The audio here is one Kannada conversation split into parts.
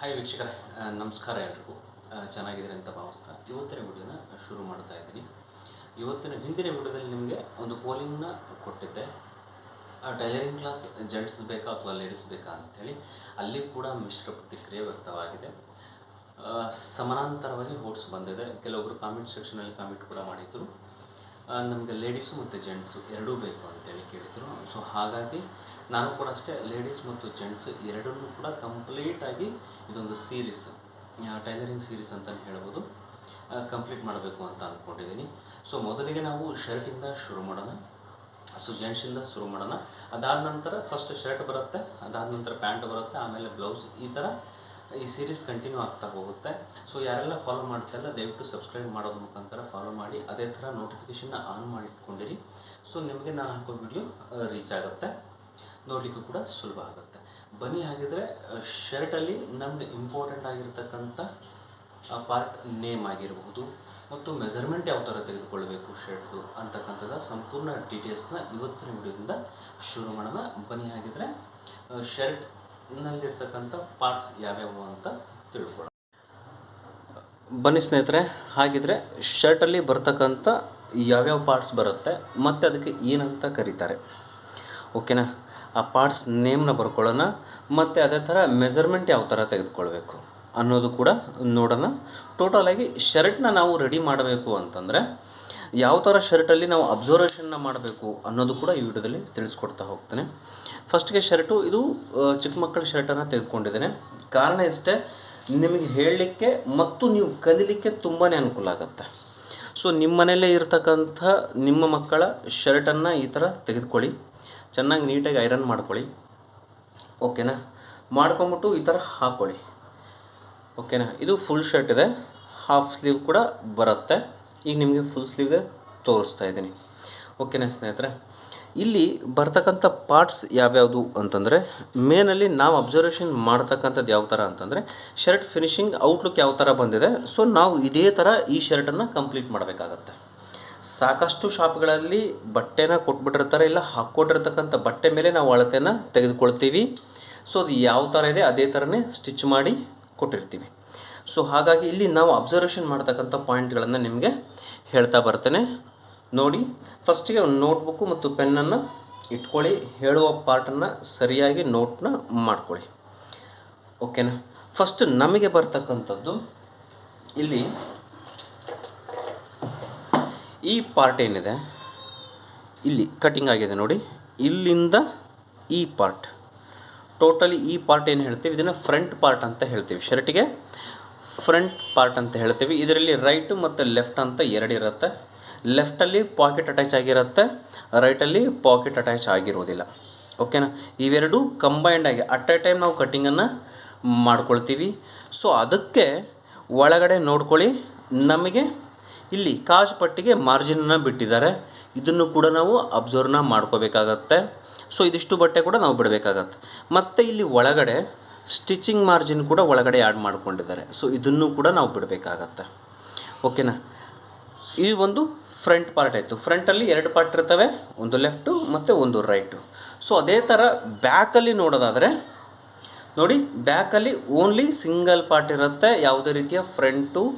ಹಾಯ್ ವೀಕ್ಷಕರ ನಮಸ್ಕಾರ ಎಲ್ರಿಗೂ. ಚೆನ್ನಾಗಿದೆ ಚೆನ್ನಾಗಿದ್ದೀರಿ ಅಂತ ಭಾವಿಸ್ತಾ ಇವತ್ತಿನ ವಿಡಿಯೋನ ಶುರು ಮಾಡ್ತಾ ಇದ್ದೀನಿ. ಇವತ್ತಿನ ಹಿಂದಿನ ವಿಡಿಯೋದಲ್ಲಿ ನಿಮಗೆ ಒಂದು ಪೋಲಿಂಗ್ನ ಕೊಟ್ಟಿದ್ದೆ. ಟೈಲರಿಂಗ್ ಕ್ಲಾಸ್ ಜೆಂಟ್ಸ್ ಬೇಕಾ ಅಥವಾ ಲೇಡೀಸ್ ಬೇಕಾ ಅಂಥೇಳಿ ಅಲ್ಲಿ ಕೂಡ ಮಿಶ್ರ ಪ್ರತಿಕ್ರಿಯೆ ವ್ಯಕ್ತವಾಗಿದೆ. ಆ, ಸಮಾನಾಂತರವಾಗಿ ವೋಟ್ಸ್ ಬಂದಿದೆ. ಕೆಲವೊಬ್ಬರು ಕಾಮೆಂಟ್ ಸೆಕ್ಷನಲ್ಲಿ ಕಾಮೆಂಟ್ ಕೂಡ ಮಾಡಿದ್ರು. ನಮಗೆ ಲೇಡೀಸು ಮತ್ತು ಜೆಂಟ್ಸು ಎರಡೂ ಬೇಕು ಅಂತೇಳಿ ಕೇಳಿದರು. ಸೊ ಹಾಗಾಗಿ ನಾನು ಕೂಡ ಅಷ್ಟೇ ಲೇಡೀಸ್ ಮತ್ತು ಜೆಂಟ್ಸ್ ಎರಡನ್ನೂ ಕೂಡ ಕಂಪ್ಲೀಟಾಗಿ ಇದೊಂದು ಸೀರೀಸ್ ಟೈಲರಿಂಗ್ ಸೀರೀಸ್ ಅಂತ ಹೇಳ್ಬೋದು. ಕಂಪ್ಲೀಟ್ ಮಾಡಬೇಕು ಅಂತ ಅಂದ್ಕೊಂಡಿದ್ದೀನಿ ಸೊ ಮೊದಲಿಗೆ ನಾವು ಶರ್ಟಿಂದ ಶುರು ಮಾಡೋಣ. ಸೊ ಜೆಂಟ್ಸಿಂದ ಶುರು ಮಾಡೋಣ. ಅದಾದ ನಂತರ ಫಸ್ಟ್ ಶರ್ಟ್ ಬರುತ್ತೆ, ಅದಾದ ನಂತರ ಪ್ಯಾಂಟ್ ಬರುತ್ತೆ, ಆಮೇಲೆ ಬ್ಲೌಸ್ ಈ ಥರ ಈ ಸೀರೀಸ್ ಕಂಟಿನ್ಯೂ ಆಗ್ತಾ ಹೋಗುತ್ತೆ. ಸೊ ಯಾರೆಲ್ಲ ಫಾಲೋ ಮಾಡ್ತಾಯಿಲ್ಲ ದಯವಿಟ್ಟು ಸಬ್ಸ್ಕ್ರೈಬ್ ಮಾಡೋದ್ರ ಮುಖಾಂತರ ಫಾಲೋ ಮಾಡಿ, ಅದೇ ಥರ ನೋಟಿಫಿಕೇಷನ್ನ ಆನ್ ಮಾಡಿಟ್ಕೊಂಡಿರಿ ಸೊ ನಿಮಗೆ ನಾನು ಹಾಕೋ ವಿಡಿಯೋ ರೀಚ್ ಆಗುತ್ತೆ. ನೋಡಲಿಕ್ಕೂ ಕೂಡ ಸುಲಭ ಆಗುತ್ತೆ. ಬನ್ನಿ ಹಾಗಿದ್ರೆ ಶರ್ಟಲ್ಲಿ ನಮಗೆ ಇಂಪಾರ್ಟೆಂಟ್ ಆಗಿರ್ತಕ್ಕಂಥ ಪಾರ್ಟ್ ನೇಮ್ ಆಗಿರಬಹುದು. ಮತ್ತು ಮೆಜರ್ಮೆಂಟ್ ಯಾವ ಥರ ತೆಗೆದುಕೊಳ್ಬೇಕು ಶರ್ಟ್ದು ಅಂತಕ್ಕಂಥದ್ದು ಸಂಪೂರ್ಣ ಡೀಟೇಲ್ಸ್ನ ಇವತ್ತಿನ ವಿಡಿಯೋದಿಂದ ಶುರು ಮಾಡೋಣ. ಬನ್ನಿ ಹಾಗಿದ್ರೆ ಶರ್ಟ್ನಲ್ಲಿರ್ತಕ್ಕಂಥ ಪಾರ್ಟ್ಸ್ ಯಾವ್ಯಾವು ಅಂತ ತಿಳ್ಕೊಳ್ಳೋಣ. ಬನ್ನಿ ಸ್ನೇಹಿತರೆ, ಹಾಗಿದ್ರೆ ಶರ್ಟಲ್ಲಿ ಬರ್ತಕ್ಕಂಥ ಯಾವ್ಯಾವ ಪಾರ್ಟ್ಸ್ ಬರುತ್ತೆ, ಮತ್ತು ಅದಕ್ಕೆ ಏನಂತ ಕರೀತಾರೆ. ಓಕೆನಾ ಆ ಪಾರ್ಟ್ಸ್ ನೇಮ್ನ ಬರ್ಕೊಳ್ಳೋಣ, ಮತ್ತು ಅದೇ ಥರ ಮೆಜರ್ಮೆಂಟ್ ಯಾವ ಥರ ತೆಗೆದುಕೊಳ್ಬೇಕು ಅನ್ನೋದು ಕೂಡ ನೋಡೋಣ. ಟೋಟಲಾಗಿ ಶರ್ಟ್ನ ನಾವು ರೆಡಿ ಮಾಡಬೇಕು ಅಂತಂದರೆ ಯಾವ ಥರ ಶರ್ಟಲ್ಲಿ ನಾವು ಅಬ್ಸರ್ವೇಷನ್ನ ಮಾಡಬೇಕು ಅನ್ನೋದು ಕೂಡ ಈ ವಿಡಿಯೋದಲ್ಲಿ ತಿಳಿಸ್ಕೊಡ್ತಾ ಹೋಗ್ತೇನೆ. ಫಸ್ಟ್ಗೆ ಶರ್ಟು, ಇದು ಚಿಕ್ಕ ಮಕ್ಕಳ ಶರ್ಟನ್ನು ತೆಗೆದುಕೊಂಡಿದ್ದೇನೆ. ಕಾರಣ ಇಷ್ಟೇ, ನಿಮಗೆ ಹೇಳಲಿಕ್ಕೆ ಮತ್ತು ನೀವು ಕಲೀಲಿಕ್ಕೆ ತುಂಬಾ ಅನುಕೂಲ ಆಗುತ್ತೆ. ಸೊ ನಿಮ್ಮ ಇರ್ತಕ್ಕಂಥ ನಿಮ್ಮ ಮಕ್ಕಳ ಶರ್ಟನ್ನು ಈ ಥರ ತೆಗೆದುಕೊಳ್ಳಿ. ಚೆನ್ನಾಗಿ ನೀಟಾಗಿ ಐರನ್ ಮಾಡ್ಕೊಳ್ಳಿ. ಓಕೆನಾ? ಮಾಡ್ಕೊಂಬಿಟ್ಟು ಈ ಥರ ಹಾಕ್ಕೊಳ್ಳಿ ಓಕೆನಾ? ಇದು ಫುಲ್ ಶರ್ಟ್ ಇದೆ. ಹಾಫ್ ಸ್ಲೀವ್ ಕೂಡ ಬರುತ್ತೆ. ಈಗ ನಿಮಗೆ ಫುಲ್ ಸ್ಲೀವ್ ತೋರಿಸ್ತಾ ಇದ್ದೀನಿ. ಓಕೆನಾ ಸ್ನೇಹಿತರೆ, ಇಲ್ಲಿ ಬರ್ತಕ್ಕಂಥ ಪಾರ್ಟ್ಸ್ ಯಾವ್ಯಾವುದು ಅಂತಂದರೆ ಮೇನಲ್ಲಿ ನಾವು ಅಬ್ಸರ್ವೇಷನ್ ಮಾಡ್ತಕ್ಕಂಥದ್ದು ಯಾವ ಥರ ಅಂತಂದರೆ ಶರ್ಟ್ ಫಿನಿಶಿಂಗ್ ಔಟ್ಲುಕ್ ಯಾವ ಥರ ಬಂದಿದೆ ಸೊ ನಾವು ಇದೇ ಥರ ಈ ಶರ್ಟನ್ನು ಕಂಪ್ಲೀಟ್ ಮಾಡಬೇಕಾಗತ್ತೆ. ಸಾಕಷ್ಟು ಶಾಪ್ಗಳಲ್ಲಿ ಬಟ್ಟೆನ ಕೊಟ್ಬಿಟ್ಟಿರ್ತಾರೆ, ಇಲ್ಲ ಹಾಕ್ಕೊಟ್ಟಿರ್ತಕ್ಕಂಥ ಬಟ್ಟೆ ಮೇಲೆ ನಾವು ಅಳತೆನ ತೆಗೆದುಕೊಳ್ತೀವಿ. ಸೊ ಅದು ಯಾವ ಥರ ಇದೆ, ಅದೇ ಥರನೇ ಸ್ಟಿಚ್ ಮಾಡಿ ಕೊಟ್ಟಿರ್ತೀವಿ. ಸೊ ಹಾಗಾಗಿ ಇಲ್ಲಿ ನಾವು ಅಬ್ಸರ್ವೇಷನ್ ಮಾಡ್ತಕ್ಕಂಥ ಪಾಯಿಂಟ್ಗಳನ್ನು ನಿಮಗೆ ಹೇಳ್ತಾ ಬರ್ತೇನೆ. ನೋಡಿ ಫಸ್ಟಿಗೆ ಒಂದು ನೋಟ್ಬುಕ್ಕು ಮತ್ತು ಪೆನ್ನನ್ನು ಇಟ್ಕೊಳ್ಳಿ, ಹೇಳುವ ಪಾರ್ಟನ್ನು ಸರಿಯಾಗಿ ನೋಟ್ನ ಮಾಡ್ಕೊಳ್ಳಿ. ಓಕೆನಾ ಫಸ್ಟ್ ನಮಗೆ ಬರ್ತಕ್ಕಂಥದ್ದು, ಇಲ್ಲಿ ಈ ಪಾರ್ಟ್ ಏನಿದೆ? ಇಲ್ಲಿ ಕಟಿಂಗ್ ಆಗಿದೆ ನೋಡಿ. ಇಲ್ಲಿಂದ ಈ ಪಾರ್ಟ್ ಟೋಟಲಿ ಈ ಪಾರ್ಟ್ ಏನು ಹೇಳ್ತೀವಿ? ಇದನ್ನು ಫ್ರಂಟ್ ಪಾರ್ಟ್ ಅಂತ ಹೇಳ್ತೀವಿ. ಶರ್ಟಿಗೆ ಫ್ರಂಟ್ ಪಾರ್ಟ್ ಅಂತ ಹೇಳ್ತೀವಿ. ಇದರಲ್ಲಿ ರೈಟ್ ಮತ್ತು ಲೆಫ್ಟ್ ಅಂತ ಎರಡು ಇರುತ್ತೆ. ಲೆಫ್ಟಲ್ಲಿ ಪಾಕೆಟ್ ಅಟ್ಯಾಚ್ ಆಗಿರುತ್ತೆ. ರೈಟಲ್ಲಿ ಪಾಕೆಟ್ ಅಟ್ಯಾಚ್ ಆಗಿರೋದಿಲ್ಲ. ಓಕೆನಾ ಇವೆರಡು ಕಂಬೈಂಡ್ ಆಗಿ ಅಟ್ ಎ ಟೈಮ್ ನಾವು ಕಟ್ಟಿಂಗನ್ನು ಮಾಡ್ಕೊಳ್ತೀವಿ. ಸೊ ಅದಕ್ಕೆ ಒಳಗಡೆ ನೋಡ್ಕೊಳ್ಳಿ. ನಮಗೆ ಇಲ್ಲಿ ಕಾಜು ಪಟ್ಟಿಗೆ ಮಾರ್ಜಿನನ್ನು ಬಿಟ್ಟಿದ್ದಾರೆ. ಇದನ್ನು ಕೂಡ ನಾವು ಅಬ್ಸರ್ವ್ನ ಮಾಡ್ಕೋಬೇಕಾಗತ್ತೆ. ಸೊ ಇದಿಷ್ಟು ಬಟ್ಟೆ ಕೂಡ ನಾವು ಬಿಡಬೇಕಾಗತ್ತೆ. ಮತ್ತು ಇಲ್ಲಿ ಒಳಗಡೆ ಸ್ಟಿಚಿಂಗ್ ಮಾರ್ಜಿನ್ ಕೂಡ ಒಳಗಡೆ ಆ್ಯಡ್ ಮಾಡಿಕೊಂಡಿದ್ದಾರೆ. ಸೊ, ಇದನ್ನು ಕೂಡ ನಾವು ಬಿಡಬೇಕಾಗತ್ತೆ. ಓಕೆನಾ? ಈ ಒಂದು ಫ್ರಂಟ್ ಪಾರ್ಟ್ ಆಯಿತು. ಫ್ರಂಟಲ್ಲಿ ಎರಡು ಪಾರ್ಟ್ ಇರ್ತವೆ, ಒಂದು ಲೆಫ್ಟು ಮತ್ತು ಒಂದು ರೈಟು. ಸೊ, ಅದೇ ಥರ ಬ್ಯಾಕಲ್ಲಿ ನೋಡೋದಾದರೆ, ನೋಡಿ, ಬ್ಯಾಕಲ್ಲಿ ಓನ್ಲಿ ಸಿಂಗಲ್ ಪಾರ್ಟ್ ಇರುತ್ತೆ. ಯಾವುದೇ ರೀತಿಯ ಫ್ರಂಟು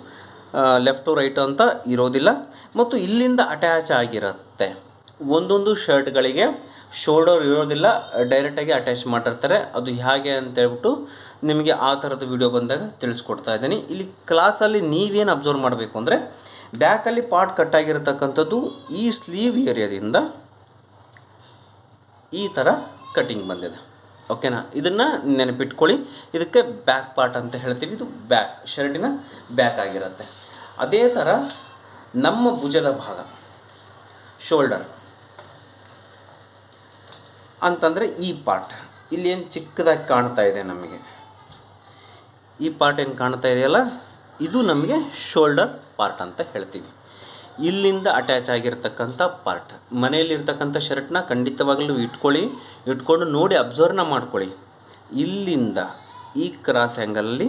ಲೆಫ್ಟು, ರೈಟು ಅಂತ ಇರೋದಿಲ್ಲ. ಮತ್ತು ಇಲ್ಲಿಂದ ಅಟ್ಯಾಚ್ ಆಗಿರುತ್ತೆ. ಒಂದೊಂದು ಶರ್ಟ್ಗಳಿಗೆ ಶೋಲ್ಡರ್ ಇರೋದಿಲ್ಲ ಡೈರೆಕ್ಟಾಗಿ ಅಟ್ಯಾಚ್ ಮಾಡಿರ್ತಾರೆ. ಅದು ಹೇಗೆ ಅಂತೇಳ್ಬಿಟ್ಟು ನಿಮಗೆ ಆ ಥರದ ವಿಡಿಯೋ ಬಂದಾಗ ತಿಳಿಸ್ಕೊಡ್ತಾ ಇದ್ದೀನಿ. ಇಲ್ಲಿ ಕ್ಲಾಸಲ್ಲಿ ನೀವೇನು ಅಬ್ಸರ್ವ್ ಮಾಡಬೇಕು ಅಂದರೆ ಬ್ಯಾಕಲ್ಲಿ ಪಾರ್ಟ್ ಕಟ್ಟಾಗಿರತಕ್ಕಂಥದ್ದು ಈ ಸ್ಲೀವ್ ಏರಿಯಾದಿಂದ ಈ ಥರ ಕಟ್ಟಿಂಗ್ ಬಂದಿದೆ. ಓಕೆನಾ ಇದನ್ನು ನೆನಪಿಟ್ಕೊಳ್ಳಿ. ಇದಕ್ಕೆ ಬ್ಯಾಕ್ ಪಾರ್ಟ್ ಅಂತ ಹೇಳ್ತೀವಿ. ಇದು ಬ್ಯಾಕ್ ಶರ್ಟಿನ ಬ್ಯಾಕ್ ಆಗಿರುತ್ತೆ. ಅದೇ ಥರ ನಮ್ಮ ಭುಜದ ಭಾಗ ಶೋಲ್ಡರ್ ಅಂತಂದರೆ ಈ ಪಾರ್ಟ್ ಇಲ್ಲಿ ಏನು ಚಿಕ್ಕದಾಗಿ ಕಾಣ್ತಾ ಇದೆ ನಮಗೆ? ಈ ಪಾರ್ಟ್ ಏನು ಕಾಣ್ತಾ ಇದೆಯಲ್ಲ ಇದು ನಮಗೆ ಶೋಲ್ಡರ್ ಪಾರ್ಟ್ ಅಂತ ಹೇಳ್ತೀವಿ. ಇಲ್ಲಿಂದ ಅಟ್ಯಾಚ್ ಆಗಿರ್ತಕ್ಕಂಥ ಪಾರ್ಟ್. ಮನೆಯಲ್ಲಿರ್ತಕ್ಕಂಥ ಶರ್ಟ್ನ ಖಂಡಿತವಾಗಲೂ ಇಟ್ಕೊಳ್ಳಿ. ಇಟ್ಕೊಂಡು ನೋಡಿ ಅಬ್ಸರ್ವ್ನ ಮಾಡ್ಕೊಳ್ಳಿ. ಇಲ್ಲಿಂದ ಈ ಕ್ರಾಸ್ ಆ್ಯಂಗಲಲ್ಲಿ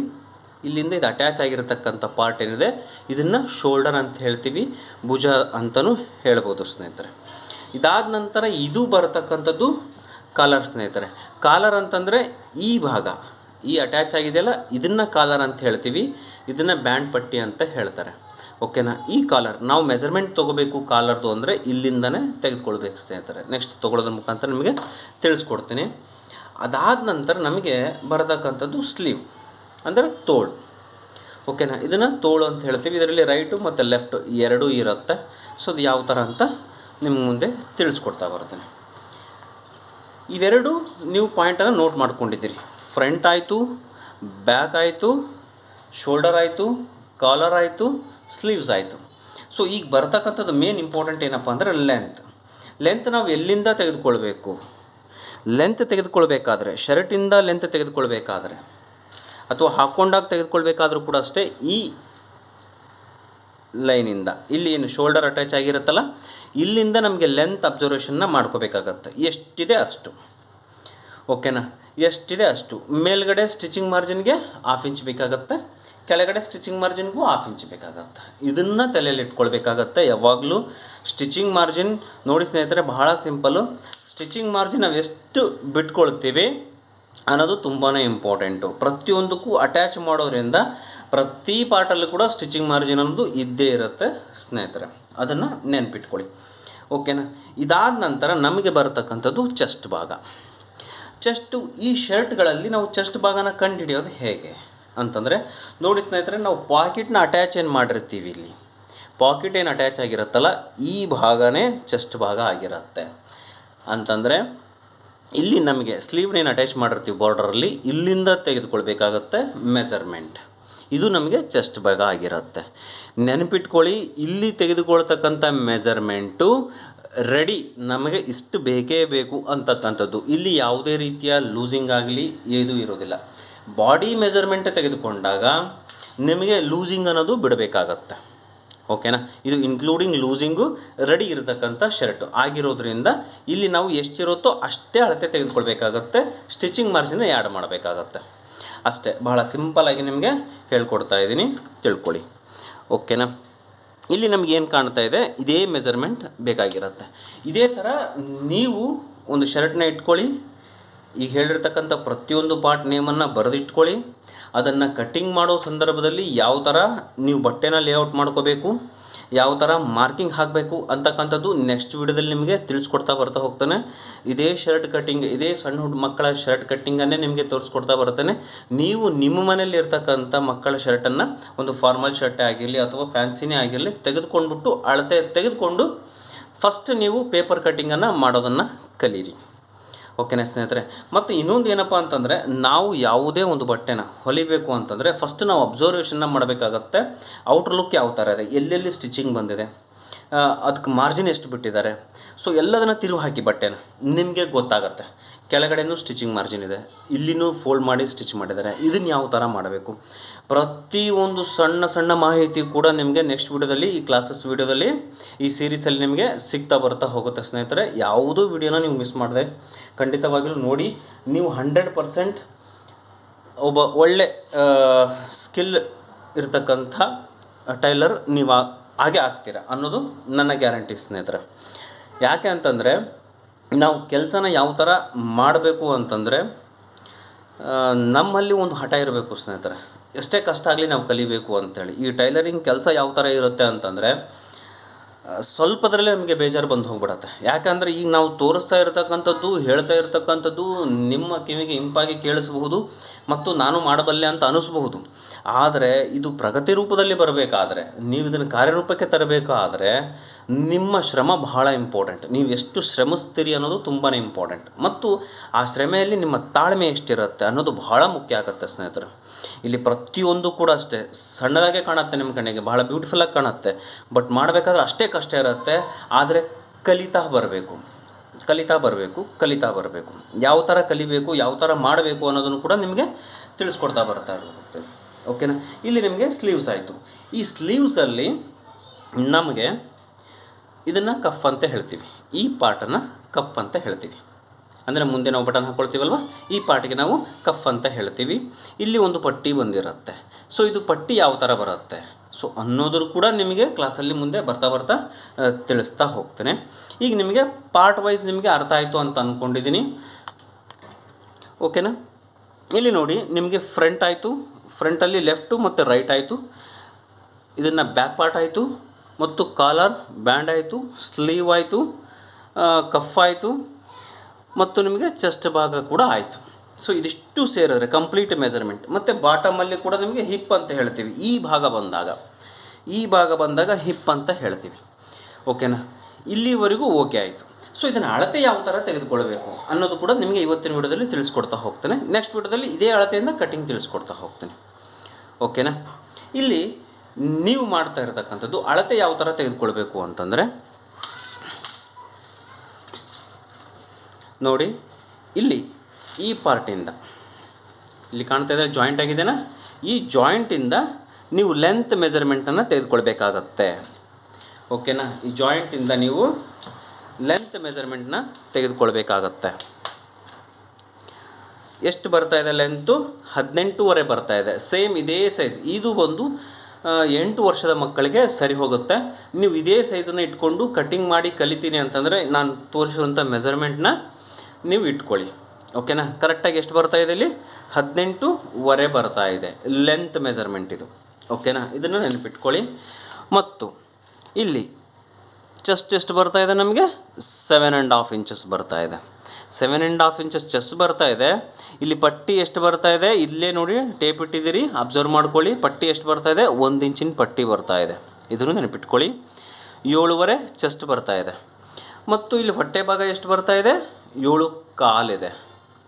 ಇಲ್ಲಿಂದ ಇದು ಅಟ್ಯಾಚ್ ಆಗಿರತಕ್ಕಂಥ ಪಾರ್ಟ್ ಏನಿದೆ, ಇದನ್ನು ಶೋಲ್ಡರ್ ಅಂತ ಹೇಳ್ತೀವಿ. ಭುಜ ಅಂತಲೂ ಹೇಳ್ಬೋದು ಸ್ನೇಹಿತರೆ. ಇದಾದ ನಂತರ ಇದು ಬರತಕ್ಕಂಥದ್ದು ಕಾಲರ್ ಸ್ನೇಹಿತರೆ. ಕಾಲರ್ ಅಂತಂದರೆ ಈ ಭಾಗ. ಈ ಅಟ್ಯಾಚ್ ಆಗಿದೆಯಲ್ಲ, ಇದನ್ನು ಕಾಲರ್ ಅಂತ ಹೇಳ್ತೀವಿ. ಇದನ್ನು ಬ್ಯಾಂಡ್ ಪಟ್ಟಿ ಅಂತ ಹೇಳ್ತಾರೆ. ಓಕೆನಾ ಈ ಕಾಲರ್, ನಾವು ಮೆಜರ್ಮೆಂಟ್ ತೊಗೋಬೇಕು ಕಾಲರ್ದು ಅಂದರೆ ಇಲ್ಲಿಂದನೇ ತೆಗೆದುಕೊಳ್ಬೇಕು ಸ್ನೇಹಿತರೆ. ನೆಕ್ಸ್ಟ್ ತೊಗೊಳೋದ್ರ ಮುಖಾಂತರ ನಿಮಗೆ ತಿಳಿಸ್ಕೊಡ್ತೀನಿ. ಅದಾದ ನಂತರ ನಮಗೆ ಬರತಕ್ಕಂಥದ್ದು ಸ್ಲೀವ್ ಅಂದರೆ ತೋಳು. ಓಕೆನಾ ಇದನ್ನು ತೋಳು ಅಂತ ಹೇಳ್ತೀವಿ. ಇದರಲ್ಲಿ ರೈಟು ಮತ್ತು ಲೆಫ್ಟು ಎರಡೂ ಇರುತ್ತೆ. ಸೊ ಅದು ಯಾವ ಥರ ಅಂತ ನಿಮ್ಮ ಮುಂದೆ ತಿಳಿಸ್ಕೊಡ್ತಾ ಬರ್ತೇನೆ. ಇವೆರಡು ನೀವು ಪಾಯಿಂಟನ್ನು ನೋಟ್ ಮಾಡ್ಕೊಂಡಿದ್ದೀರಿ. ಫ್ರಂಟ್ ಆಯಿತು ಬ್ಯಾಕ್ ಆಯಿತು ಶೋಲ್ಡರ್ ಆಯಿತು ಕಾಲರ್ ಆಯಿತು ಸ್ಲೀವ್ಸ್ ಆಯಿತು. ಸೊ ಈಗ ಬರ್ತಕ್ಕಂಥದ್ದು ಮೇನ್ ಇಂಪಾರ್ಟೆಂಟ್ ಏನಪ್ಪ ಅಂದರೆ ಲೆಂತ್ ಲೆಂತ್ ನಾವು ಎಲ್ಲಿಂದ ತೆಗೆದುಕೊಳ್ಬೇಕು? ಲೆಂತ್ ತೆಗೆದುಕೊಳ್ಬೇಕಾದ್ರೆ, ಶರ್ಟಿಂದ ಲೆಂತ್ ತೆಗೆದುಕೊಳ್ಬೇಕಾದ್ರೆ, ಅಥವಾ ಹಾಕ್ಕೊಂಡಾಗ ತೆಗೆದುಕೊಳ್ಬೇಕಾದ್ರೂ ಕೂಡ ಅಷ್ಟೇ ಈ ಲೈನಿಂದ ಇಲ್ಲಿ ಏನು ಶೋಲ್ಡರ್ ಅಟ್ಯಾಚ್ ಆಗಿರುತ್ತಲ್ಲ ಇಲ್ಲಿಂದ ನಮಗೆ ಲೆಂತ್ ಅಬ್ಸರ್ವೇಷನ್ನ ಮಾಡ್ಕೋಬೇಕಾಗತ್ತೆ. ಎಷ್ಟಿದೆ ಅಷ್ಟು? ಓಕೆನಾ ಎಷ್ಟಿದೆ ಅಷ್ಟು? ಮೇಲ್ಗಡೆ ಸ್ಟಿಚಿಂಗ್ ಮಾರ್ಜಿನ್ಗೆ ಹಾಫ್ ಇಂಚ್ ಬೇಕಾಗತ್ತೆ. ಕೆಳಗಡೆ ಸ್ಟಿಚಿಂಗ್ ಮಾರ್ಜಿನ್ಗೂ ಹಾಫ್ ಇಂಚ್ ಬೇಕಾಗತ್ತೆ. ಇದನ್ನು ತಲೆಯಲ್ಲಿ ಇಟ್ಕೊಳ್ಬೇಕಾಗತ್ತೆ. ಯಾವಾಗಲೂ ಸ್ಟಿಚಿಂಗ್ ಮಾರ್ಜಿನ್ ನೋಡಿ ಸ್ನೇಹಿತರೆ, ಬಹಳ ಸಿಂಪಲ್ಲು ಸ್ಟಿಚಿಂಗ್ ಮಾರ್ಜಿನ್ ನಾವು ಎಷ್ಟು ಬಿಟ್ಕೊಳ್ತೀವಿ ಅನ್ನೋದು ತುಂಬಾ ಇಂಪಾರ್ಟೆಂಟು ಪ್ರತಿಯೊಂದಕ್ಕೂ ಅಟ್ಯಾಚ್ ಮಾಡೋದ್ರಿಂದ ಪ್ರತಿ ಪಾರ್ಟಲ್ಲೂ ಕೂಡ ಸ್ಟಿಚಿಂಗ್ ಮಾರ್ಜಿನ್ ಅನ್ನೋದು ಇದ್ದೇ ಇರುತ್ತೆ, ಸ್ನೇಹಿತರೆ. ಅದನ್ನು ನೆನ್ಪಿಟ್ಕೊಳ್ಳಿ. ಓಕೆನಾ? ಇದಾದ ನಂತರ ನಮಗೆ ಬರತಕ್ಕಂಥದ್ದು ಚೆಸ್ಟ್ ಭಾಗ. ಚೆಸ್ಟು ಈ ಶರ್ಟ್ಗಳಲ್ಲಿ ನಾವು ಚೆಸ್ಟ್ ಭಾಗನ ಕಂಡುಹಿಡಿಯೋದು ಹೇಗೆ? ಅಂತಂದರೆ, ನೋಡಿ ಸ್ನೇಹಿತರೆ, ನಾವು ಪಾಕೆಟ್ನ ಅಟ್ಯಾಚ್ ಏನು ಮಾಡಿರ್ತೀವಿ ಇಲ್ಲಿ? ಪಾಕೆಟ್ ಏನು ಅಟ್ಯಾಚ್ ಆಗಿರುತ್ತಲ್ಲ, ಈ ಭಾಗನೇ ಚೆಸ್ಟ್ ಭಾಗ ಆಗಿರುತ್ತೆ. ಅಂತಂದರೆ, ಇಲ್ಲಿ ನಮಗೆ ಸ್ಲೀವ್ನೇನು ಅಟ್ಯಾಚ್ ಮಾಡಿರ್ತೀವಿ ಬಾರ್ಡರಲ್ಲಿ ಇಲ್ಲಿಂದ ತೆಗೆದುಕೊಳ್ಬೇಕಾಗತ್ತೆ ಮೆಸರ್ಮೆಂಟ್ ಇದು ನಮಗೆ ಚೆಸ್ಟ್ ಭಾಗ ಆಗಿರುತ್ತೆ. ನೆನಪಿಟ್ಕೊಳ್ಳಿ, ಇಲ್ಲಿ ತೆಗೆದುಕೊಳ್ತಕ್ಕಂಥ ಮೆಜರ್ಮೆಂಟು ರೆಡಿ ನಮಗೆ ಇಷ್ಟು ಬೇಕೇ ಬೇಕು ಅಂತಕ್ಕಂಥದ್ದು. ಇಲ್ಲಿ ಯಾವುದೇ ರೀತಿಯ ಲೂಸಿಂಗ್ ಆಗಲಿ ಇದು ಇರೋದಿಲ್ಲ. ಬಾಡಿ ಮೆಜರ್ಮೆಂಟ್ ತೆಗೆದುಕೊಂಡಾಗ ನಿಮಗೆ ಲೂಸಿಂಗ್ ಅನ್ನೋದು ಬಿಡಬೇಕಾಗತ್ತೆ. ಓಕೆನಾ ಇದು ಇನ್ಕ್ಲೂಡಿಂಗ್ ಲೂಸಿಂಗು ರೆಡಿ ಇರತಕ್ಕಂಥ ಶರ್ಟ್ ಆಗಿರೋದ್ರಿಂದ ಇಲ್ಲಿ ನಾವು ಎಷ್ಟಿರುತ್ತೋ ಅಷ್ಟೇ ಅಳತೆ ತೆಗೆದುಕೊಳ್ಬೇಕಾಗತ್ತೆ. ಸ್ಟಿಚಿಂಗ್ ಮಾರ್ಜಿನ ಆ್ಯಡ್ ಮಾಡಬೇಕಾಗತ್ತೆ. ಅಷ್ಟೇ. ಬಹಳ ಸಿಂಪಲಾಗಿ ನಿಮಗೆ ಹೇಳ್ಕೊಡ್ತಾ ಇದ್ದೀನಿ. ತಿಳ್ಕೊಳ್ಳಿ. ಓಕೆನಾ? ಇಲ್ಲಿ ನಮ್ಗೆ ಏನು ಕಾಣ್ತಾ ಇದೆ? ಇದೇ ಮೆಜರ್ಮೆಂಟ್ ಬೇಕಾಗಿರುತ್ತೆ. ಇದೇ ಥರ ನೀವು ಒಂದು ಶರ್ಟ್ನ ಇಟ್ಕೊಳ್ಳಿ. ಈಗ ಹೇಳಿರ್ತಕ್ಕಂಥ ಪ್ರತಿಯೊಂದು ಪಾರ್ಟ್ ನೇಮನ್ನು ಬರೆದಿಟ್ಕೊಳ್ಳಿ. ಅದನ್ನು ಕಟ್ಟಿಂಗ್ ಮಾಡೋ ಸಂದರ್ಭದಲ್ಲಿ ಯಾವ ಥರ ನೀವು ಬಟ್ಟೆನ ಲೇಔಟ್ ಮಾಡ್ಕೋಬೇಕು. ಯಾವ ಥರ ಮಾರ್ಕಿಂಗ್ ಹಾಕಬೇಕು ಅಂತಕ್ಕಂಥದ್ದು ನೆಕ್ಸ್ಟ್ ವಿಡಿಯೋದಲ್ಲಿ ನಿಮಗೆ ತಿಳಿಸ್ಕೊಡ್ತಾ ಬರ್ತಾ ಹೋಗ್ತಾನೆ. ಇದೇ ಶರ್ಟ್ ಕಟ್ಟಿಂಗ್ ಇದೇ ಸಣ್ಣ ಹುಡ್ ಮಕ್ಕಳ ಶರ್ಟ್ ಕಟ್ಟಿಂಗನ್ನೇ ನಿಮಗೆ ತೋರಿಸ್ಕೊಡ್ತಾ ಬರ್ತಾನೆ. ನೀವು ನಿಮ್ಮ ಮನೇಲಿ ಇರ್ತಕ್ಕಂಥ ಮಕ್ಕಳ ಶರ್ಟನ್ನು ಒಂದು ಫಾರ್ಮಲ್ ಶರ್ಟೇ ಆಗಿರಲಿ ಅಥವಾ ಫ್ಯಾನ್ಸಿನೇ ಆಗಿರಲಿ ತೆಗೆದುಕೊಂಡ್ಬಿಟ್ಟು ಅಳತೆ ತೆಗೆದುಕೊಂಡು ಫಸ್ಟ್ ನೀವು ಪೇಪರ್ ಕಟ್ಟಿಂಗನ್ನು ಮಾಡೋದನ್ನು ಕಲೀರಿ. ಓಕೆನಾ ಸ್ನೇಹಿತರೆ, ಮತ್ತು ಇನ್ನೊಂದು ಏನಪ್ಪ ಅಂತಂದರೆ, ನಾವು ಯಾವುದೇ ಒಂದು ಬಟ್ಟೆನ ಹೊಲಿಬೇಕು ಅಂತಂದರೆ ಫಸ್ಟ್ ನಾವು ಅಬ್ಸರ್ವೇಷನ್ನ ಮಾಡಬೇಕಾಗತ್ತೆ ಔಟ್ರ್ ಲುಕ್ ಯಾವ ಥರ ಇದೆ, ಎಲ್ಲೆಲ್ಲಿ ಸ್ಟಿಚಿಂಗ್ ಬಂದಿದೆ ಅದಕ್ಕೆ ಮಾರ್ಜಿನ್ ಎಷ್ಟು ಬಿಟ್ಟಿದ್ದಾರೆ ಸೊ ಎಲ್ಲದನ್ನು ತಿರುವು ಹಾಕಿ ಬಟ್ಟೆನ, ನಿಮಗೆ ಗೊತ್ತಾಗತ್ತೆ. ಕೆಳಗಡೆನೂ ಸ್ಟಿಚಿಂಗ್ ಮಾರ್ಜಿನ್ ಇದೆ, ಇಲ್ಲಿನೂ ಫೋಲ್ಡ್ ಮಾಡಿ ಸ್ಟಿಚ್ ಮಾಡಿದ್ದಾರೆ ಇದನ್ನು ಯಾವ ಥರ ಮಾಡಬೇಕು. ಪ್ರತಿಯೊಂದು ಸಣ್ಣ ಸಣ್ಣ ಮಾಹಿತಿ ಕೂಡ ನಿಮಗೆ ನೆಕ್ಸ್ಟ್ ವಿಡಿಯೋದಲ್ಲಿ, ಈ ಕ್ಲಾಸಸ್ ವೀಡಿಯೋದಲ್ಲಿ, ಈ ಸೀರೀಸಲ್ಲಿ ನಿಮಗೆ ಸಿಗ್ತಾ ಬರ್ತಾ ಹೋಗುತ್ತೆ ಸ್ನೇಹಿತರೆ. ಯಾವುದೂ ವೀಡಿಯೋನ ನೀವು ಮಿಸ್ ಮಾಡಿದೆ. ಖಂಡಿತವಾಗಿಯೂ ನೋಡಿ, ನೀವು ಹಂಡ್ರೆಡ್ ಪರ್ಸೆಂಟ್ ಒಬ್ಬ ಒಳ್ಳೆ ಸ್ಕಿಲ್ ಇರ್ತಕ್ಕಂಥ ಟೈಲರ್ ನೀವು ಹಾಗೆ ಆಗ್ತೀರ ಅನ್ನೋದು ನನ್ನ ಗ್ಯಾರಂಟಿ ಸ್ನೇಹಿತರೆ. ಯಾಕೆ ಅಂತಂದರೆ, ನಾವು ಕೆಲಸನ ಯಾವ ಥರ ಮಾಡಬೇಕು ಅಂತಂದರೆ ನಮ್ಮಲ್ಲಿ ಒಂದು ಹಠ ಇರಬೇಕು ಸ್ನೇಹಿತರೆ. ಎಷ್ಟೇ ಕಷ್ಟ ಆಗಲಿ ನಾವು ಕಲಿಬೇಕು ಅಂತೇಳಿ. ಈ ಟೈಲರಿಂಗ್ ಕೆಲಸ ಯಾವ ಥರ ಇರುತ್ತೆ ಅಂತಂದರೆ ಸ್ವಲ್ಪದರಲ್ಲೇ ನಮಗೆ ಬೇಜಾರು ಬಂದು ಹೋಗ್ಬಿಡತ್ತೆ. ಯಾಕಂದರೆ ಈಗ ನಾವು ತೋರಿಸ್ತಾ ಇರತಕ್ಕಂಥದ್ದು, ಹೇಳ್ತಾ ಇರತಕ್ಕಂಥದ್ದು ನಿಮ್ಮ ಕಿವಿಗೆ ಇಂಪಾಗಿ ಕೇಳಿಸಬಹುದು ಮತ್ತು ನಾನು ಮಾಡಬಲ್ಲೆ ಅಂತ ಅನಿಸ್ಬಹುದು. ಆದರೆ ಇದು ಪ್ರಗತಿ ರೂಪದಲ್ಲಿ ಬರಬೇಕಾದ್ರೆ, ನೀವು ಇದನ್ನು ಕಾರ್ಯರೂಪಕ್ಕೆ ತರಬೇಕಾದರೆ ನಿಮ್ಮ ಶ್ರಮ ಬಹಳ ಇಂಪಾರ್ಟೆಂಟ್ ನೀವು ಎಷ್ಟು ಶ್ರಮಿಸ್ತೀರಿ ಅನ್ನೋದು ತುಂಬಾ ಇಂಪಾರ್ಟೆಂಟ್ ಮತ್ತು ಆ ಶ್ರಮೆಯಲ್ಲಿ ನಿಮ್ಮ ತಾಳ್ಮೆ ಎಷ್ಟಿರುತ್ತೆ ಅನ್ನೋದು ಬಹಳ ಮುಖ್ಯ ಆಗುತ್ತೆ ಸ್ನೇಹಿತರೆ. ಇಲ್ಲಿ ಪ್ರತಿಯೊಂದು ಕೂಡ ಅಷ್ಟೇ, ಸಣ್ಣದಾಗೆ ಕಾಣುತ್ತೆ ನಿಮ್ಮ ಕಣ್ಣಿಗೆ, ಬಹಳ ಬ್ಯೂಟಿಫುಲ್ಲಾಗಿ ಕಾಣುತ್ತೆ. ಬಟ್ ಮಾಡಬೇಕಾದ್ರೆ ಅಷ್ಟೇ ಕಷ್ಟ ಇರುತ್ತೆ, ಆದರೆ ಕಲಿತಾ ಬರಬೇಕು. ಕಲಿತಾ ಬರಬೇಕು ಕಲಿತಾ ಬರಬೇಕು. ಯಾವ ಥರ ಕಲಿಬೇಕು, ಯಾವ ಥರ ಮಾಡಬೇಕು ಅನ್ನೋದನ್ನು ಕೂಡ ನಿಮಗೆ ತಿಳಿಸ್ಕೊಡ್ತಾ ಬರ್ತಾ ಇರುತ್ತೆ ಓಕೆನಾ ಇಲ್ಲಿ ನಿಮಗೆ ಸ್ಲೀವ್ಸ್ ಆಯಿತು. ಈ ಸ್ಲೀವ್ಸಲ್ಲಿ ನಮಗೆ ಇದನ್ನು ಕಫ್ ಅಂತ ಹೇಳ್ತೀವಿ. ಈ ಪಾರ್ಟನ್ನು ಕಫ್ ಅಂತ ಹೇಳ್ತೀವಿ. ಅಂದರೆ ಮುಂದೆ ನಾವು ಬಟನ್ ಹಾಕ್ಕೊಳ್ತೀವಲ್ವ ಈ ಪಾರ್ಟಿಗೆ ನಾವು ಕಫ್ ಅಂತ ಹೇಳ್ತೀವಿ. ಇಲ್ಲಿ ಒಂದು ಪಟ್ಟಿ ಬಂದಿರುತ್ತೆ. ಸೊ ಇದು ಪಟ್ಟಿ ಯಾವ ಥರ ಬರುತ್ತೆ? ಸೊ ಅನ್ನೋದ್ರ ಕೂಡ ನಿಮಗೆ ಕ್ಲಾಸಲ್ಲಿ ಮುಂದೆ ಬರ್ತಾ ಬರ್ತಾ ತಿಳಿಸ್ತಾ ಹೋಗ್ತೇನೆ. ಈಗ ನಿಮಗೆ ಪಾರ್ಟ್ ವೈಸ್ ನಿಮಗೆ ಅರ್ಥ ಆಯಿತು ಅಂತ ಅಂದ್ಕೊಂಡಿದ್ದೀನಿ ಓಕೆನಾ ಇಲ್ಲಿ ನೋಡಿ, ನಿಮಗೆ ಫ್ರಂಟ್ ಆಯಿತು. ಫ್ರಂಟಲ್ಲಿ ಲೆಫ್ಟು ಮತ್ತು ರೈಟ್ ಆಯಿತು. ಇದನ್ನು ಬ್ಯಾಕ್ ಪಾರ್ಟ್ ಆಯಿತು. ಮತ್ತು ಕಾಲರ್ ಬ್ಯಾಂಡ್ ಆಯಿತು. ಸ್ಲೀವ್ ಆಯಿತು. ಕಫ್ ಆಯಿತು. ಮತ್ತು ನಿಮಗೆ ಚೆಸ್ಟ್ ಭಾಗ ಕೂಡ ಆಯಿತು. ಸೊ ಇದಿಷ್ಟು ಸೇರಿದ್ರೆ ಕಂಪ್ಲೀಟ್ ಮೆಜರ್ಮೆಂಟ್ ಮತ್ತು ಬಾಟಮಲ್ಲಿ ಕೂಡ ನಿಮಗೆ ಹಿಪ್ ಅಂತ ಹೇಳ್ತೀವಿ. ಈ ಭಾಗ ಬಂದಾಗ. ಈ ಭಾಗ ಬಂದಾಗ ಹಿಪ್ ಅಂತ ಹೇಳ್ತೀವಿ. ಓಕೆನಾ ಇಲ್ಲಿವರೆಗೂ ಓಕೆ ಆಯಿತು. ಸೊ ಇದನ್ನು ಅಳತೆ ಯಾವ ಥರ ತೆಗೆದುಕೊಳ್ಬೇಕು ಅನ್ನೋದು ಕೂಡ ನಿಮಗೆ ಇವತ್ತಿನ ವಿಡಿಯೋದಲ್ಲಿ ತಿಳಿಸ್ಕೊಡ್ತಾ ಹೋಗ್ತೇನೆ. ನೆಕ್ಸ್ಟ್ ವಿಡಿಯೋದಲ್ಲಿ ಇದೇ ಅಳತೆಯಿಂದ ಕಟಿಂಗ್ ತಿಳಿಸ್ಕೊಡ್ತಾ ಹೋಗ್ತೇನೆ. ಓಕೆನಾ ಇಲ್ಲಿ ನೀವು ಮಾಡ್ತಾ ಇರತಕ್ಕಂಥದ್ದು ಅಳತೆ ಯಾವ ಥರ ತೆಗೆದುಕೊಳ್ಬೇಕು ಅಂತಂದರೆ ನೋಡಿ, ಇಲ್ಲಿ, ಈ ಪಾರ್ಟಿಂದ ಇಲ್ಲಿ ಕಾಣ್ತಾ ಇದ್ದಾರೆ ಜಾಯಿಂಟ್ ಆಗಿದೆನಾ? ಈ ಜಾಯಿಂಟಿಂದ ನೀವು ಲೆಂತ್ ಮೆಜರ್ಮೆಂಟನ್ನು ತೆಗೆದುಕೊಳ್ಬೇಕಾಗತ್ತೆ. ಓಕೆನಾ ಈ ಜಾಯಿಂಟಿಂದ ನೀವು ಲೆಂತ್ ಮೆಜರ್ಮೆಂಟ್ನ ತೆಗೆದುಕೊಳ್ಬೇಕಾಗತ್ತೆ. ಎಷ್ಟು ಬರ್ತಾ ಇದೆ ಲೆಂತು ಹದಿನೆಂಟೂವರೆ ಬರ್ತಾ ಇದೆ. ಸೇಮ್ ಇದೇ ಸೈಜ್ ಇದು ಒಂದು ಎಂಟು ವರ್ಷದ ಮಕ್ಕಳಿಗೆ ಸರಿ ಹೋಗುತ್ತೆ. ನೀವು ಇದೇ ಸೈಜನ್ನು ಇಟ್ಕೊಂಡು ಕಟ್ಟಿಂಗ್ ಮಾಡಿ ಕಲಿತೀನಿ ಅಂತಂದರೆ ನಾನು ತೋರಿಸಿರುವಂಥ ಮೆಜರ್ಮೆಂಟ್ನ ನೀವು ಇಟ್ಕೊಳ್ಳಿ. ಓಕೆನಾ ಕರೆಕ್ಟಾಗಿ ಎಷ್ಟು ಬರ್ತಾ ಇದೆ ಇಲ್ಲಿ? ಹದಿನೆಂಟುವರೆ ಬರ್ತಾ ಇದೆ. ಲೆಂತ್ ಮೆಜರ್ಮೆಂಟ್ ಇದು. ಓಕೆನಾ ಇದನ್ನು ನೆನಪಿಟ್ಕೊಳ್ಳಿ. ಮತ್ತು ಇಲ್ಲಿ ಚೆಸ್ಟ್ ಎಷ್ಟು ಬರ್ತಾ ಇದೆ ನಮಗೆ? ಸೆವೆನ್ ಆ್ಯಂಡ್ ಹಾಫ್ ಇಂಚಸ್ ಬರ್ತಾ ಇದೆ. Seven and half inches chest ಬರ್ತಾ ಇದೆ. ಇಲ್ಲಿ ಪಟ್ಟಿ ಎಷ್ಟು ಬರ್ತಾ ಇದೆ? ಇಲ್ಲೇ ನೋಡಿ ಟೇಪ್ ಇಟ್ಟಿದ್ದೀರಿ ಅಬ್ಸರ್ವ್ ಮಾಡ್ಕೊಳ್ಳಿ. ಪಟ್ಟಿ ಎಷ್ಟು ಬರ್ತಾ ಇದೆ? ಒಂದು ಇಂಚಿನ ಪಟ್ಟಿ ಬರ್ತಾ ಇದೆ. ಇದನ್ನು ನೆನಪಿಟ್ಕೊಳ್ಳಿ. ಏಳುವರೆ ಚೆಸ್ಟ್ ಬರ್ತಾ ಇದೆ. ಮತ್ತು ಇಲ್ಲಿ ಹೊಟ್ಟೆ ಭಾಗ ಎಷ್ಟು ಬರ್ತಾ ಇದೆ? ಏಳು ಕಾಲಿದೆ.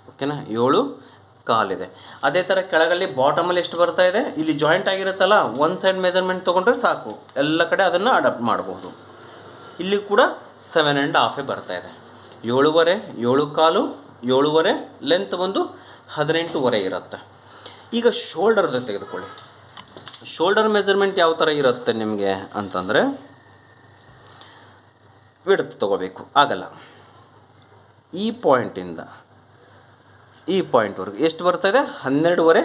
ಓಕೆನಾ? ಏಳು ಕಾಲಿದೆ. ಅದೇ ಥರ ಕೆಳಗಲ್ಲಿ ಬಾಟಮಲ್ಲಿ ಎಷ್ಟು ಬರ್ತಾ ಇದೆ? ಇಲ್ಲಿ ಜಾಯಿಂಟ್ ಆಗಿರುತ್ತಲ್ಲ ಒಂದು ಸೈಡ್ ಮೆಜರ್ಮೆಂಟ್ ತೊಗೊಂಡ್ರೆ ಸಾಕು. ಎಲ್ಲ ಕಡೆ ಅದನ್ನು ಅಡಾಪ್ಟ್ ಮಾಡ್ಬೋದು. ಇಲ್ಲಿ ಕೂಡ ಸೆವೆನ್ ಆ್ಯಂಡ್ ಹಾಫೇ ಬರ್ತಾ ಇದೆ. ಏಳುವರೆ, ಏಳು ಕಾಲು, ಏಳುವರೆ ಲೆಂತ್ ಬಂದು ಹದಿನೆಂಟುವರೆ ಇರುತ್ತೆ. ಈಗ ಶೋಲ್ಡರ್ದು ತೆಗೆದುಕೊಳ್ಳಿ. ಶೋಲ್ಡರ್ ಮೆಜರ್ಮೆಂಟ್ ಯಾವ ಥರ ಇರುತ್ತೆ ನಿಮಗೆ ಅಂತಂದರೆ ವಿಡ್ತ್ ತೊಗೋಬೇಕು. ಆಗಲ್ಲ. ಈ ಪಾಯಿಂಟಿಂದ, ಈ ಪಾಯಿಂಟ್ವರೆಗೂ ಎಷ್ಟು ಬರ್ತಾ ಇದೆ? ಹನ್ನೆರಡುವರೆ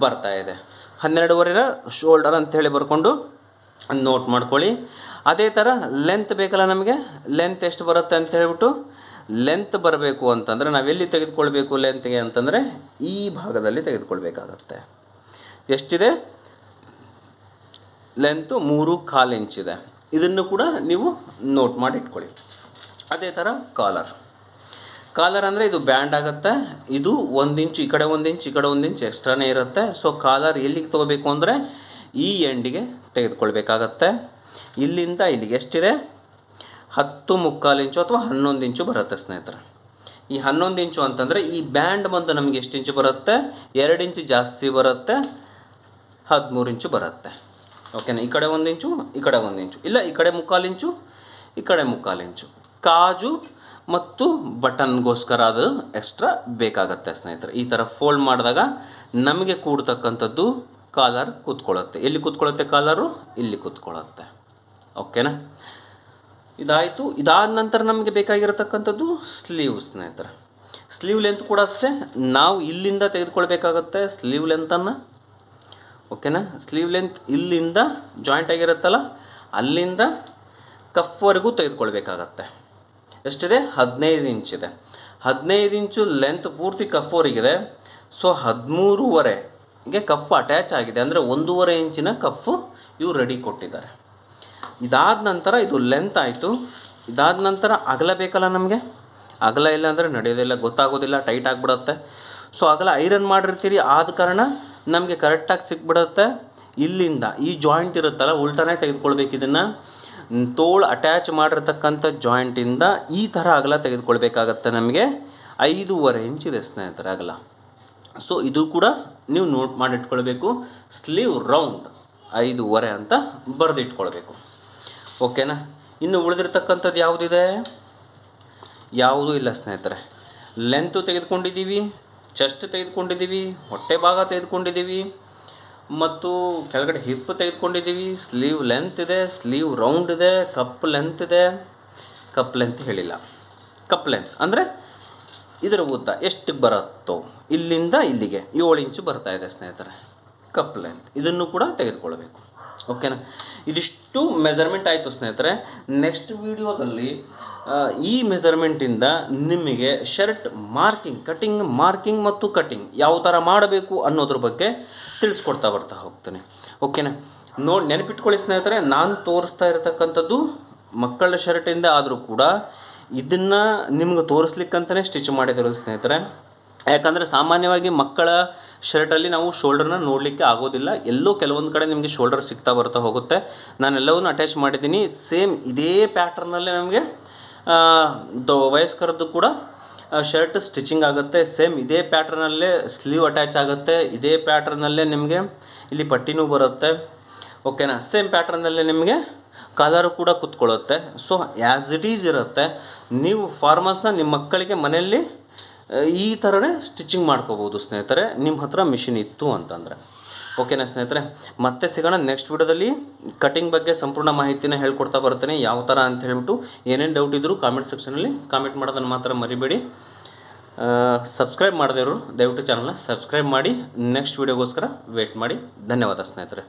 ಬರ್ತಾ ಇದೆ. ಹನ್ನೆರಡುವರೆನ ಶೋಲ್ಡರ್ ಅಂಥೇಳಿ ಬರ್ಕೊಂಡು ನೋಟ್ ಮಾಡ್ಕೊಳ್ಳಿ. ಅದೇ ಥರ ಲೆಂತ್ ಬೇಕಲ್ಲ ನಮಗೆ? ಲೆಂತ್ ಎಷ್ಟು ಬರುತ್ತೆ ಅಂತ ಹೇಳ್ಬಿಟ್ಟು ಲೆಂತ್ ಬರಬೇಕು ಅಂತಂದರೆ ನಾವೆಲ್ಲಿ ತೆಗೆದುಕೊಳ್ಬೇಕು ಲೆಂತ್ಗೆ ಅಂತಂದರೆ ಈ ಭಾಗದಲ್ಲಿ ತೆಗೆದುಕೊಳ್ಬೇಕಾಗತ್ತೆ. ಎಷ್ಟಿದೆ? ಲೆಂತು ಮೂರು ಕಾಲು ಇಂಚಿದೆ. ಇದನ್ನು ಕೂಡ ನೀವು ನೋಟ್ ಮಾಡಿ ಇಟ್ಕೊಳ್ಳಿ. ಅದೇ ಥರ ಕಾಲರ್. ಕಾಲರ್ ಅಂದರೆ ಇದು ಬ್ಯಾಂಡ್ ಆಗುತ್ತೆ. ಇದು ಒಂದು ಇಂಚು ಈ ಕಡೆ ಒಂದು ಇಂಚು ಈ ಕಡೆ ಒಂದು ಇಂಚು ಎಕ್ಸ್ಟ್ರಾನೇ ಇರುತ್ತೆ. ಸೊ ಕಾಲರ್ ಎಲ್ಲಿಗೆ ತೊಗೋಬೇಕು ಅಂದರೆ ಈ ಎಂಡಿಗೆ ತೆಗೆದುಕೊಳ್ಬೇಕಾಗತ್ತೆ. ಇಲ್ಲಿಂದ ಇಲ್ಲಿಗೆ ಎಷ್ಟಿದೆ? ಹತ್ತು ಮುಕ್ಕಾಲು ಇಂಚು ಅಥವಾ ಹನ್ನೊಂದು ಇಂಚು ಬರುತ್ತೆ ಸ್ನೇಹಿತರೆ. ಈ ಹನ್ನೊಂದು ಇಂಚು ಅಂತಂದರೆ ಈ ಬ್ಯಾಂಡ್ ಬಂದು ನಮಗೆ ಎಷ್ಟು ಇಂಚು ಬರುತ್ತೆ? ಎರಡು ಇಂಚು ಜಾಸ್ತಿ ಬರುತ್ತೆ. ಹದಿಮೂರು ಇಂಚು ಬರುತ್ತೆ. ಓಕೆನಾ ಈ ಕಡೆ ಒಂದು ಇಂಚು ಈ ಕಡೆ ಒಂದು ಇಂಚು ಇಲ್ಲ, ಈ ಕಡೆ ಮುಕ್ಕಾಲು ಇಂಚು ಈ ಕಡೆ ಮುಕ್ಕಾಲು ಇಂಚು ಕಾಜು ಮತ್ತು ಬಟನ್ಗೋಸ್ಕರ ಅದು ಎಕ್ಸ್ಟ್ರಾ ಬೇಕಾಗತ್ತೆ ಸ್ನೇಹಿತರೆ. ಈ ಥರ ಫೋಲ್ಡ್ ಮಾಡಿದಾಗ ನಮಗೆ ಕೂಡ್ತಕ್ಕಂಥದ್ದು ಕಾಲರ್ ಕೂತ್ಕೊಳ್ಳುತ್ತೆ. ಎಲ್ಲಿ ಕೂತ್ಕೊಳ್ಳುತ್ತೆ ಕಾಲರು ಇಲ್ಲಿ ಕೂತ್ಕೊಳ್ಳುತ್ತೆ. ಓಕೆನಾ ಇದಾಯಿತು. ಇದಾದ ನಂತರ ನಮಗೆ ಬೇಕಾಗಿರತಕ್ಕಂಥದ್ದು ಸ್ಲೀವ್ ಸ್ನೇಹಿತರೆ. ಸ್ಲೀವ್ ಲೆಂತ್ ಕೂಡ ಅಷ್ಟೇ. ನಾವು ಇಲ್ಲಿಂದ ತೆಗೆದುಕೊಳ್ಬೇಕಾಗತ್ತೆ ಸ್ಲೀವ್ ಲೆಂತನ್ನು ಓಕೆನಾ ಸ್ಲೀವ್ ಲೆಂತ್ ಇಲ್ಲಿಂದ ಜಾಯಿಂಟ್ ಆಗಿರುತ್ತಲ್ಲ, ಅಲ್ಲಿಂದ ಕಫ್ವರೆಗೂ ತೆಗೆದುಕೊಳ್ಬೇಕಾಗತ್ತೆ. ಎಷ್ಟಿದೆ? ಹದಿನೈದು ಇಂಚಿದೆ ಹದಿನೈದು ಇಂಚು ಲೆಂತ್ ಪೂರ್ತಿ ಕಫ್ವರೆಗಿದೆ ಸೊ ಹದಿಮೂರುವರೆಗೆ ಕಫ್ ಅಟ್ಯಾಚ್ ಆಗಿದೆ. ಅಂದರೆ ಒಂದೂವರೆ ಇಂಚಿನ ಕಫು ಇವು ರೆಡಿ ಕೊಟ್ಟಿದ್ದಾರೆ. ಇದಾದ ನಂತರ ಇದು ಲೆಂತ್ ಆಯಿತು. ಇದಾದ ನಂತರ ಅಗಲ ಬೇಕಲ್ಲ ನಮಗೆ? ಅಗಲ ಇಲ್ಲ ಅಂದರೆ ನಡೆಯೋದಿಲ್ಲ ಗೊತ್ತಾಗೋದಿಲ್ಲ ಟೈಟ್ ಆಗಿಬಿಡುತ್ತೆ. ಸೊ ಅಗಲ ಐರನ್ ಮಾಡಿರ್ತೀರಿ ಆದ ಕಾರಣ ನಮಗೆ ಕರೆಕ್ಟಾಗಿ ಸಿಕ್ಬಿಡುತ್ತೆ. ಇಲ್ಲಿಂದ ಈ ಜಾಯಿಂಟ್ ಇರುತ್ತಲ್ಲ, ಉಲ್ಟಾನೇ ತೆಗೆದುಕೊಳ್ಬೇಕು ಇದನ್ನು. ತೋಳು ಅಟ್ಯಾಚ್ ಮಾಡಿರ್ತಕ್ಕಂಥ ಜಾಯಿಂಟಿಂದ ಈ ಥರ ಅಗಲ ತೆಗೆದುಕೊಳ್ಬೇಕಾಗತ್ತೆ ನಮಗೆ. ಐದೂವರೆ ಇದೆ ಸ್ನೇಹಿತರೆ ಅಗಲ. ಸೊ ಇದು ಕೂಡ ನೀವು ನೋಟ್ ಮಾಡಿಟ್ಕೊಳ್ಬೇಕು. ಸ್ಲೀವ್ ರೌಂಡ್ ಐದೂವರೆ ಅಂತ ಬರೆದಿಟ್ಕೊಳ್ಬೇಕು. ಓಕೆನಾ ಇನ್ನು ಉಳಿದಿರ್ತಕ್ಕಂಥದ್ದು ಯಾವುದಿದೆ? ಯಾವುದೂ ಇಲ್ಲ ಸ್ನೇಹಿತರೆ. ಲೆಂತು ತೆಗೆದುಕೊಂಡಿದ್ದೀವಿ ಚೆಸ್ಟ್ ತೆಗೆದುಕೊಂಡಿದ್ದೀವಿ, ಹೊಟ್ಟೆ ಭಾಗ ತೆಗೆದುಕೊಂಡಿದ್ದೀವಿ. ಮತ್ತು ಕೆಳಗಡೆ ಹಿಪ್ ತೆಗೆದುಕೊಂಡಿದ್ದೀವಿ. ಸ್ಲೀವ್ ಲೆಂತ್ ಇದೆ, ಸ್ಲೀವ್ ರೌಂಡ್ ಇದೆ, ಕಪ್ ಲೆಂತ್ ಇದೆ. ಕಪ್ ಲೆಂತ್ ಹೇಳಿಲ್ಲ. ಕಪ್ ಲೆಂತ್ ಅಂದರೆ ಇದರ ಉದ್ದ ಎಷ್ಟು ಬರುತ್ತೋ, ಇಲ್ಲಿಂದ ಇಲ್ಲಿಗೆ ಏಳು ಇಂಚು ಬರ್ತಾ ಇದೆ ಸ್ನೇಹಿತರೆ. ಕಪ್ ಲೆಂತ್ ಇದನ್ನು ಕೂಡ ತೆಗೆದುಕೊಳ್ಬೇಕು ಓಕೆನಾ ಇದಿಷ್ಟು ಮೆಜರ್ಮೆಂಟ್ ಆಯಿತು ಸ್ನೇಹಿತರೆ. ನೆಕ್ಸ್ಟ್ ವಿಡಿಯೋದಲ್ಲಿ ಈ ಮೆಜರ್ಮೆಂಟಿಂದ ನಿಮಗೆ ಶರ್ಟ್ ಮಾರ್ಕಿಂಗ್ ಕಟಿಂಗ್ ಮಾರ್ಕಿಂಗ್ ಮತ್ತು ಕಟಿಂಗ್ ಯಾವ ಥರ ಮಾಡಬೇಕು ಅನ್ನೋದ್ರ ಬಗ್ಗೆ ತಿಳಿಸ್ಕೊಡ್ತಾ ಬರ್ತಾ ಹೋಗ್ತೇನೆ. ಓಕೆನಾ ನೋಡಿ, ನೆನಪಿಟ್ಕೊಳ್ಳಿ ಸ್ನೇಹಿತರೆ, ನಾನು ತೋರಿಸ್ತಾ ಇರತಕ್ಕಂಥದ್ದು ಮಕ್ಕಳ ಶರ್ಟಿಂದ ಆದರೂ ಕೂಡ ಇದನ್ನು ನಿಮ್ಗೆ ತೋರಿಸ್ಲಿಕ್ಕಂತಲೇ ಸ್ಟಿಚ್ ಮಾಡಿದಿರೋದು ಸ್ನೇಹಿತರೆ. ಯಾಕಂದರೆ ಸಾಮಾನ್ಯವಾಗಿ ಮಕ್ಕಳ ಶರ್ಟಲ್ಲಿ ನಾವು ಶೋಲ್ಡರ್ನ ನೋಡಲಿಕ್ಕೆ ಆಗೋದಿಲ್ಲ. ಎಲ್ಲೋ ಕೆಲವೊಂದು ಕಡೆ ನಿಮಗೆ ಶೋಲ್ಡರ್ ಸಿಗ್ತಾ ಬರ್ತಾ ಹೋಗುತ್ತೆ. ನಾನು ಎಲ್ಲವನ್ನೂ ಅಟ್ಯಾಚ್ ಮಾಡಿದ್ದೀನಿ. ಸೇಮ್ ಇದೇ ಪ್ಯಾಟ್ರನ್ನಲ್ಲೇ ನಮಗೆ ದೊ, ವಯಸ್ಕರದ್ದು ಕೂಡ ಶರ್ಟ್ ಸ್ಟಿಚಿಂಗ್ ಆಗುತ್ತೆ. ಸೇಮ್ ಇದೇ ಪ್ಯಾಟ್ರನಲ್ಲೇ ಸ್ಲೀವ್ ಅಟ್ಯಾಚ್ ಆಗುತ್ತೆ. ಇದೇ ಪ್ಯಾಟ್ರನಲ್ಲೇ ನಿಮಗೆ ಇಲ್ಲಿ ಪಟ್ಟಿನೂ ಬರುತ್ತೆ. ಓಕೆನಾ ಸೇಮ್ ಪ್ಯಾಟ್ರನ್ನಲ್ಲೇ ನಿಮಗೆ ಕಲರು ಕೂಡ ಕುತ್ಕೊಳ್ಳುತ್ತೆ. ಸೊ ಆ್ಯಸ್ ಇಟ್ ಈಸ್ ಇರುತ್ತೆ, ನೀವು ಫಾರ್ಮಲ್ಸ್ನ ನಿಮ್ಮ ಮಕ್ಕಳಿಗೆ ಮನೆಯಲ್ಲಿ ಈ ಥರನೇ ಸ್ಟಿಚಿಂಗ್ ಮಾಡ್ಕೋಬೋದು ಸ್ನೇಹಿತರೆ. ನಿಮ್ಮ ಹತ್ರ ಮಿಷಿನ್ ಇತ್ತು ಅಂತಂದರೆ. ಓಕೆನಾ ಸ್ನೇಹಿತರೆ, ಮತ್ತೆ ಸಿಗೋಣ ನೆಕ್ಸ್ಟ್ ವಿಡಿಯೋದಲ್ಲಿ. ಕಟಿಂಗ್ ಬಗ್ಗೆ ಸಂಪೂರ್ಣ ಮಾಹಿತಿನ ಹೇಳ್ಕೊಡ್ತಾ ಬರ್ತೇನೆ. ಯಾವ ಥರ ಅಂತ ಹೇಳಿಬಿಟ್ಟು ಏನೇನು ಡೌಟ್ ಇದ್ದರೂ ಕಾಮೆಂಟ್ ಸೆಕ್ಷನಲ್ಲಿ ಕಾಮೆಂಟ್ ಮಾಡೋದನ್ನು ಮಾತ್ರ ಮರಿಬೇಡಿ. ಸಬ್ಸ್ಕ್ರೈಬ್ ಮಾಡದೇ ಇರೋರು ದಯವಿಟ್ಟು ಚಾನಲ್ನ ಸಬ್ಸ್ಕ್ರೈಬ್ ಮಾಡಿ. ನೆಕ್ಸ್ಟ್ ವಿಡಿಯೋಗೋಸ್ಕರ ವೇಟ್ ಮಾಡಿ. ಧನ್ಯವಾದ ಸ್ನೇಹಿತರೆ.